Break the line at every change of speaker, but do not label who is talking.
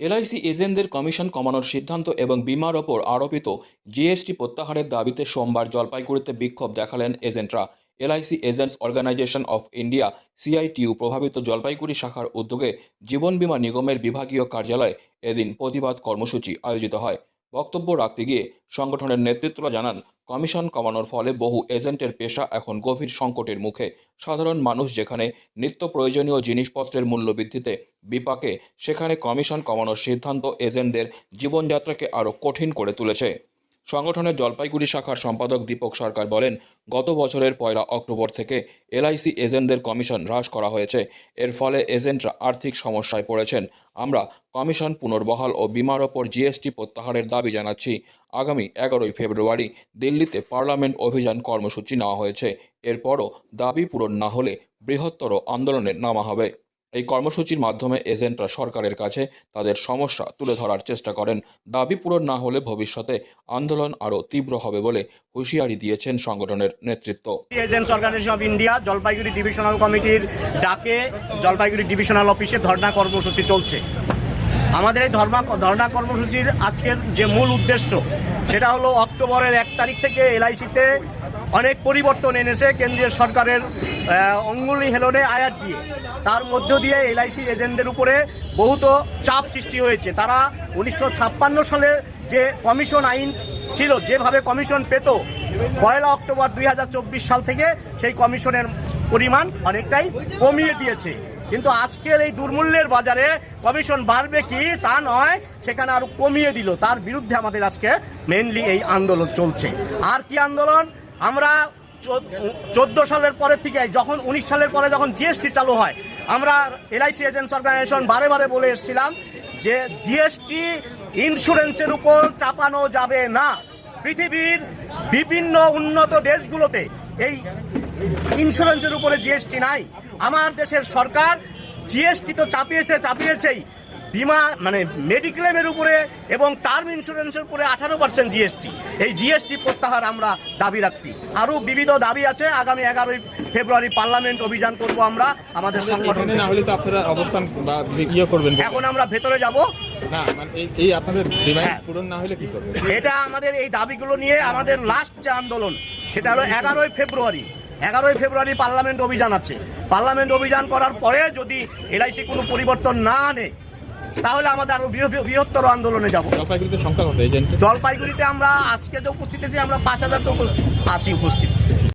LIC এজেন্টদের commission কমানোর সিদ্ধান্ত এবং বিমার ওপর আরোপিত জিএসটি প্রত্যাহারের দাবিতে সোমবার জলপাইগুড়িতে বিক্ষোভ দেখালেন এজেন্টরা। LIC agents organisation of India CITU প্রভাবিত জলপাইগুড়ি শাখার উদ্যোগে জীবন বিমা নিগমের বিভাগীয় কার্যালয়ে এদিন প্রতিবাদ কর্মসূচি আয়োজিত হয়। বক্তব্য রাখতে গিয়ে সংগঠনের নেতৃত্বরা জানান কমিশন কমানোর ফলে বহু এজেন্টের পেশা এখন গভীর সংকটের মুখে। সাধারণ মানুষ যেখানে নিত্য প্রয়োজনীয় জিনিসপত্রের মূল্যবৃদ্ধিতে বিপাকে, সেখানে কমিশন কমানোর সিদ্ধান্ত এজেন্টদের জীবনযাত্রাকে আরও কঠিন করে তুলেছে। সংগঠনের জলপাইগুড়ি শাখার সম্পাদক দীপক সরকার বলেন, গত বছরের পয়লা অক্টোবর থেকে এলআইসি এজেন্টদের কমিশন হ্রাস করা হয়েছে। এর ফলে এজেন্টরা আর্থিক সমস্যায় পড়েছেন। আমরা কমিশন পুনর্বহাল ও বিমার ওপর জিএসটি প্রত্যাহারের দাবি জানাচ্ছি। আগামী এগারোই ফেব্রুয়ারি দিল্লিতে পার্লামেন্ট অভিযান কর্মসূচি নেওয়া হয়েছে। এরপরও দাবি পূরণ না হলে বৃহত্তর আন্দোলনে নামা হবে। এই কর্মসূচির মাধ্যমে এজেন্টরা সরকারের কাছে তাদের সমস্যা তুলে ধরার চেষ্টা করেন। দাবি পূরণ না হলে ভবিষ্যতে আন্দোলন আরও তীব্র হবে বলে হুঁশিয়ারি দিয়েছেন সংগঠনের নেতৃত্ব।
Agents organisation of India Jalpaiguri divisional কমিটির ডাকে জলপাইগুড়ি ডিভিশনাল অফিসে ধর্ণা কর্মসূচি চলছে। আমাদের এই ধর্মা ধর্ণা কর্মসূচির আজকের যে মূল উদ্দেশ্য, সেটা হলো অক্টোবরের এক তারিখ থেকে এলআইসিতে অনেক পরিবর্তন এনেছে কেন্দ্রীয় সরকারের অঙ্গুলি হেলনে আয়াত দিয়ে। তার মধ্য দিয়ে এলআইসির এজেন্টদের উপরে বহুত চাপ সৃষ্টি হয়েছে। তারা উনিশশো ছাপ্পান্ন সালে যে কমিশন আইন ছিল, যেভাবে কমিশন পেত, পয়লা অক্টোবর দুই হাজার চব্বিশ সাল থেকে সেই কমিশনের পরিমাণ অনেকটাই কমিয়ে দিয়েছে। কিন্তু আজকের এই দুর্মূল্যের বাজারে কমিশন বাড়বে কি তা নয়, সেখানে আরও কমিয়ে দিল। তার বিরুদ্ধে আমাদের আজকে মেনলি এই আন্দোলন চলছে। আর কি আন্দোলন? আমরা চোদ্দ সালের পরের থেকে, যখন উনিশ সালের পরে যখন জিএসটি চালু হয়, আমরা এলআইসি এজেন্টস অর্গানাইজেশন বারে বারে বলে এসেছিলাম যে জিএসটি ইন্স্যুরেন্সের উপর চাপানো যাবে না। পৃথিবীর বিভিন্ন উন্নত দেশগুলোতে এই ইন্স্যুরেন্সের উপরে জিএসটি নাই। আমার দেশের সরকার জিএসটি তো চাপিয়েছে, চাপিয়েছেই। বিমা মানে মেডিক্লেমের উপরে এবং টার্ম ইন্স্যুরেন্সের উপরে আঠারো পার্সেন্ট জিএসটি এই জিএসটি প্রত্যাহার আমরা দাবি রাখছি। আরও বিবিধ দাবি আছে। আগামী এগারোই ফেব্রুয়ারি পার্লামেন্ট অভিযান করব আমরা। আমাদের সংগঠন
এখানে না হলে তো আপনারা অবস্থান বা ইয়ে করবেন
এখন আমরা ভেতরে যাব।
না মানে এই এই আপনাদের ডিমান্ড
হ্যাঁ।
পূরণ না হলে কি করবেন?
এটা আমাদের এই দাবিগুলো নিয়ে আমাদের লাস্ট যে আন্দোলন সেটা হলো এগারোই ফেব্রুয়ারি। এগারোই ফেব্রুয়ারি পার্লামেন্ট অভিযান আছে। পার্লামেন্ট অভিযান করার পরে যদি এলআইসি কোনো পরিবর্তন না আনে তাহলে আমাদের আরও বৃহ- বৃহত্তর আন্দোলনে যাব।
জলপাইগুড়িতে সংখ্যা কত
জলপাইগুড়িতে আমরা আজকে যে উপস্থিত আছি আমরা পাঁচ হাজার তো আছি উপস্থিত।